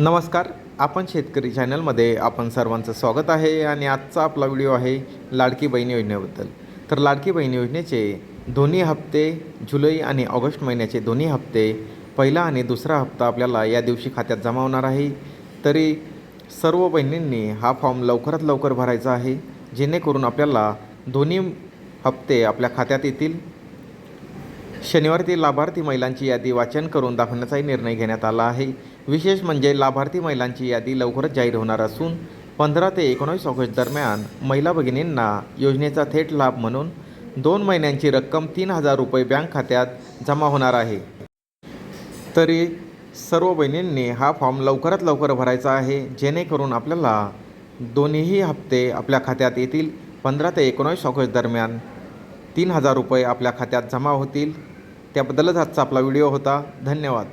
नमस्कार आपण शेतकरी चॅनलमध्ये आपण सर्वांचं स्वागत आहे आणि आजचा आपला व्हिडिओ आहे लाडकी बहीण योजनेबद्दल. तर लाडकी बहीण योजनेचे दोन्ही हप्ते जुलै आणि ऑगस्ट महिन्याचे दोन्ही हप्ते पहिला आणि दुसरा हप्ता आपल्याला या दिवशी खात्यात जमा होणार आहे. तरी सर्व बहिणींनी हा फॉर्म लवकरात लवकर भरायचा आहे जेणेकरून आपल्याला दोन्ही हप्ते आपल्या खात्यात येतील. शनिवारी लाभार्थी महिलांची यादी वाचन करून दाखवण्याचाही निर्णय घेण्यात आला आहे. विशेष म्हणजे लाभार्थी महिलांची यादी लवकरच जाहीर होणार असून पंधरा ते एकोणीस ऑगस्ट दरम्यान महिला भगिनींना योजनेचा थेट लाभ म्हणून दोन महिन्यांची रक्कम तीन हजार रुपये बँक खात्यात जमा होणार आहे. तरी सर्व बहिणींनी हा फॉर्म लवकरात लवकर भरायचा आहे. जेणेकरून आपल्याला दोन्हीही हप्ते आपल्या खात्यात येतील. पंधरा ते एकोणीस ऑगस्ट दरम्यान तीन हजार रुपये आपल्या खात्यात जमा होतील. त्याबद्दलच आजचा आपला व्हिडिओ होता. धन्यवाद.